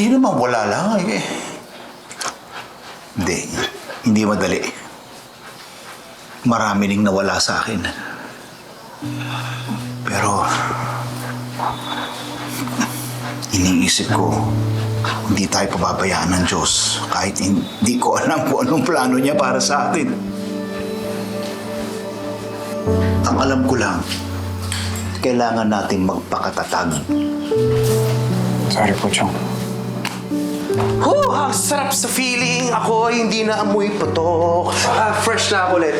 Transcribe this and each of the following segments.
Hindi naman wala lang eh. Hindi. Hindi madali. Marami ning nawala sa akin. Pero, iniisip ko, hindi tayo pababayaan ng Diyos kahit hindi ko alam kung anong plano niya para sa atin. Ang alam ko lang, kailangan nating magpakatatag. Sorry po, Chong. Oh, ang sarap sa feeling. Ako ay hindi na amoy putok. Ah, fresh na ako ulit.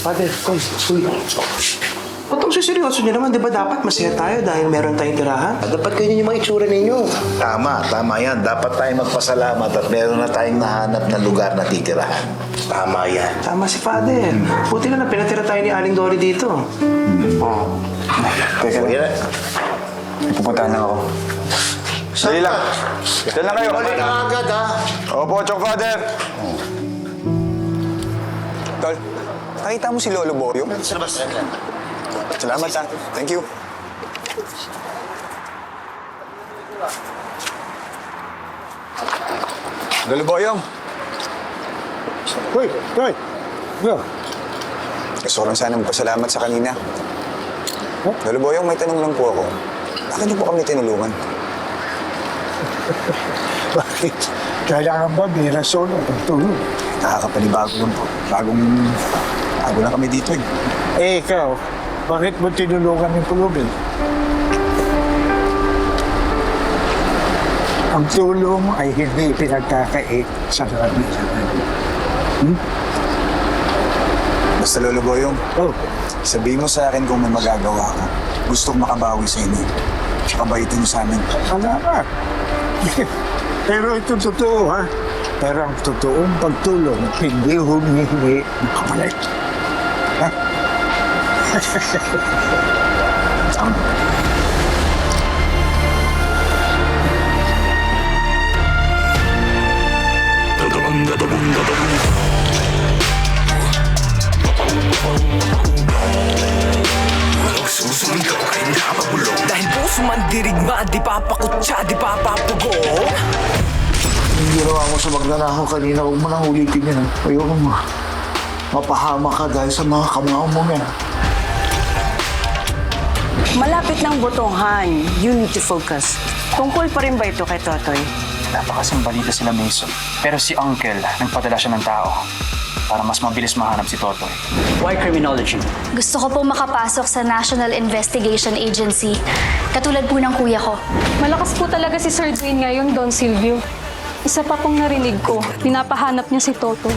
Father, uy, uy. Ba't ang siseryoso niyo naman? Di ba dapat masaya tayo dahil meron tayong tirahan? Dapat kayo yung mga itsura ninyo. Tama, tama yan. Dapat tayo magpasalamat at meron na tayong nahanap na lugar na titirahan. Tama yan. Tama si Father. Buti na na pinatira tayo ni Aling Dory dito. Oh. Teka lang. pupuntahan lang ako. Dali lang. Dali lang kayo. Balik ka agad ha. Opo, Chong Father. Tol, nakita mo si Lolo Boyo? Salamat, ha. Thank you. Lolo Boyong. Hoy, hoy. Ko lang sana magpasalamat sa kanina. Lolo Boyong, may tanong lang po ako. Bakit niyo po kami tinulungan? Bakit? Kailangan ba may rason ang pagtulog? Nakakapanibago lang po. Bagong... Bago lang kami dito eh. Eh, ikaw, bakit mo tinulungan ng pulubin? Ang tulong ay hindi pinagkakait sa karamihan. Basta Lolo Boyong, Oh, sabihin mo sa akin kung may magagawa ka. Gusto kong makabawi sa inyo. Tsaka baitin mo sa amin. salamat. Pero ito totoo, ha? Pero ang totoong pagtulong, hindi humihingi ng kapalit. Ha? puso man dirigma, di papakutsa, di papapugo Yung ginawa mo sa magnanakaw kanina, huwag mo nang ulitin yan. Ayoko mo. Mapahama ka dahil sa mga kamao mo yan. Malapit ng botohan. You need to focus. Tungkol pa rin ba ito kay Totoy? Napakasang balita sila Mason. Pero si Uncle, nagpadala siya ng tao para mas mabilis mahanap si Totoy. Why criminology? Gusto ko po makapasok sa National Investigation Agency. Katulad po ng kuya ko. Malakas po talaga si Sir Dwayne ngayon, Don Silvio. Isa pa pong narinig ko, pinapahanap niya si Toto.